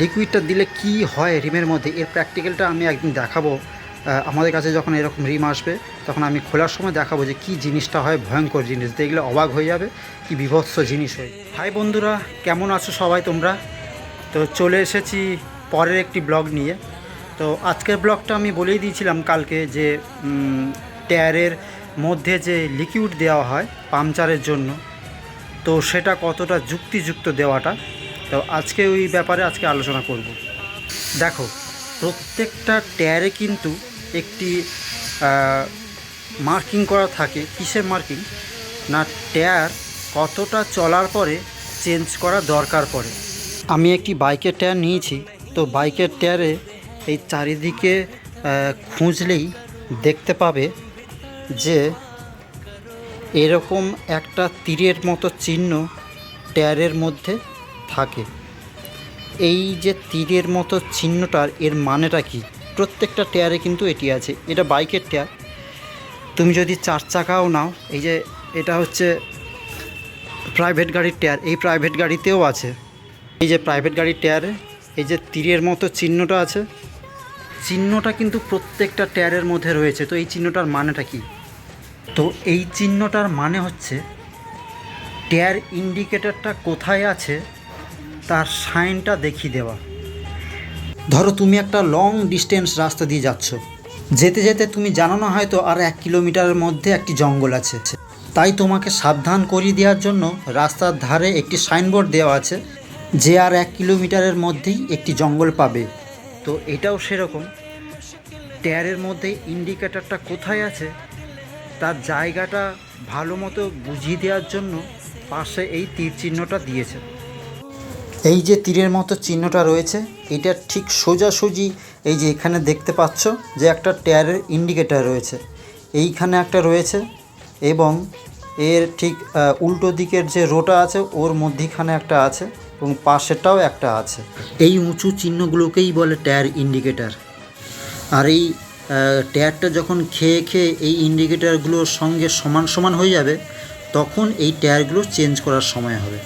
লিকুইডটা দিলে কি হয় রিমের মধ্যে? এর প্র্যাকটিক্যালটা আমি একদিন দেখাবো। আমাদের কাছে যখন এরকম রিম আসবে, তখন আমি খোলার সময় দেখাবো যে কি জিনিসটা হয়, ভয়ঙ্কর জিনিস। দেখলে অবাক হয়ে যাবে কি বিভৎস জিনিস হয়। হাই বন্ধুরা, কেমন আছো সবাই তোমরা? তো চলে এসেছি পরের একটি ব্লগ নিয়ে। তো আজকের ব্লগটা আমি বলেই দিয়েছিলাম কালকে যে টায়ারের মধ্যে যে লিকুইড দেওয়া হয় পাংচারের জন্য, তো সেটা কতটা যুক্তিযুক্ত দেওয়াটা তো আজকে ওই ব্যাপারে আজকে আলোচনা করব। দেখো, প্রত্যেকটা টায়ারে কিন্তু একটি মার্কিং করা থাকে। কিসের মার্কিং না ট্যার কতটা চলার পরে চেঞ্জ করা দরকার পড়ে। আমি একটি বাইকের টায়ার নিয়েছি, তো বাইকের টায়ারে এই চারিদিকে খুঁজলেই দেখতে পাবে যে এরকম একটা তীরের মতো চিহ্ন টায়ারের মধ্যে থাকে। এই যে তীরের মতো চিহ্নটার এর মানেটা কি? প্রত্যেকটা টায়ারে কিন্তু এটি আছে। এটা বাইকের টায়ার তুমি যদি চার চাকাও নাও, এই যে এটা হচ্ছে প্রাইভেট গাড়ির টায়ার এই প্রাইভেট গাড়িতেও আছে। এই যে প্রাইভেট গাড়ির টায়ারে এই যে তীরের মতো চিহ্নটা আছে। চিহ্নটা কিন্তু প্রত্যেকটা টায়ারের মধ্যে রয়েছে। তো এই চিহ্নটার মানেটা কি? তো এই চিহ্নটার মানে হচ্ছে টায়ার ইন্ডিকেটারটা কোথায় আছে? তার সাইনটা দেখিয়ে দেওয়া। ধরো তুমি একটা লং ডিস্টেন্স রাস্তা দিয়ে যাচ্ছ। যেতে যেতে তুমি জানো না হয়তো আর এক কিলোমিটারের মধ্যে একটি জঙ্গল আছে। তাই তোমাকে সাবধান করিয়ে দেওয়ার জন্য রাস্তার ধারে একটি সাইনবোর্ড দেওয়া আছে, যে আর এক কিলোমিটারের মধ্যেই একটি জঙ্গল পাবে। তো এটাও সেরকম। টায়ারের মধ্যে ইন্ডিকেটারটা কোথায় আছে, তার জায়গাটা ভালো মতো বুঝিয়ে দেওয়ার জন্য পাশে এই তীর চিহ্নটা দিয়েছে। এই যে তীরের মতো চিহ্নটা রয়েছে, এটা ঠিক সোজাসুজি এই যে এখানে দেখতে পাচ্ছ যে একটা টায়ারের ইন্ডিকেটার রয়েছে। এইখানে একটা রয়েছে এবং এর ঠিক উল্টো দিকের যে রোটা আছে, ওর মধ্যিখানে একটা আছে এবং পাশেরটাও একটা আছে। এই উঁচু চিহ্নগুলোকেই বলে টায়ার ইন্ডিকেটার আর এই টায়ারটা যখন খেয়ে খেয়ে এই ইন্ডিকেটারগুলোর সঙ্গে সমান সমান হয়ে যাবে, তখন এই টায়ারগুলো চেঞ্জ করার সময় হবে।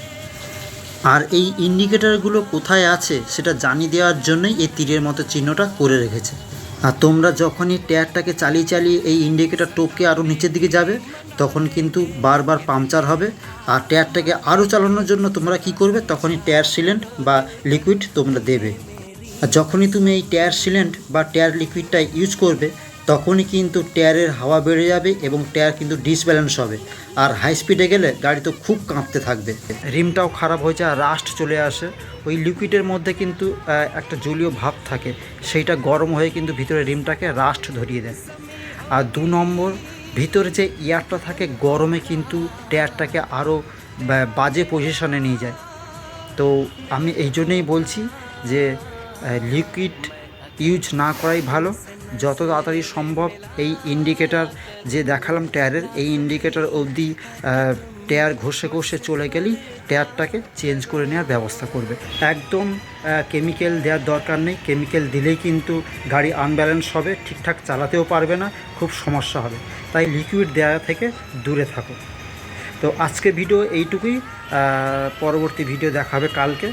আর এই ইন্ডিকেটারগুলো কোথায় আছে সেটা জানিয়ে দেওয়ার জন্যই এই তীরের মতো চিহ্নটা করে রেখেছে। আর তোমরা যখনই টায়ারটাকে চালিয়ে চালিয়ে এই ইন্ডিকেটার টোপকে আরও নিচের দিকে যাবে, তখন কিন্তু বারবার পাংচার হবে। আর টায়ারটাকে আরও চালানোর জন্য তোমরা কি করবে? তখনই টায়ার সিলেন্ট বা লিকুইড তোমরা দেবে। আর যখনই তুমি এই টায়ার সিলেন্ট বা টায়ার লিকুইডটা ইউজ করবে তখনই কিন্তু টায়ারের হাওয়া বেড়ে যাবে এবং টায়ার কিন্তু ডিসব্যালেন্স হবে। আর হাই স্পিডে গেলে গাড়ি তো খুব কাঁপতে থাকবে। রিমটাও খারাপ হয়েছে আর রাস্ট চলে আসে। ওই লিকুইডের মধ্যে কিন্তু একটা জলীয় ভাব থাকে। সেইটা গরম হয়ে কিন্তু ভিতরে রিমটাকে রাস্ট ধরিয়ে দেয়। আর দু নম্বর, ভিতরে যে এয়ারটা থাকে, গরমে কিন্তু টায়ারটাকে আরও বাজে পজিশনে নিয়ে যায়। তো আমি এই জন্যেই বলছি যে লিকুইড ইউজ না করাই ভালো। যত তাড়াতাড়ি সম্ভব এই ইন্ডিকেটার যে দেখালাম টায়ারের এই ইন্ডিকেটার অবধি টায়ার ঘষে ঘষে চলে গেলেই টায়ারটাকে চেঞ্জ করে নেওয়ার ব্যবস্থা করবে। একদম কেমিক্যাল দেওয়ার দরকার নেই। কেমিক্যাল দিলেই কিন্তু গাড়ি আনব্যালেন্স হবে, ঠিকঠাক চালাতেও পারবে না, খুব সমস্যা হবে। তাই লিকুইড দেওয়া থেকে দূরে থাকো। তো আজকে ভিডিও এইটুকুই। পরবর্তী ভিডিও দেখাবে কালকে।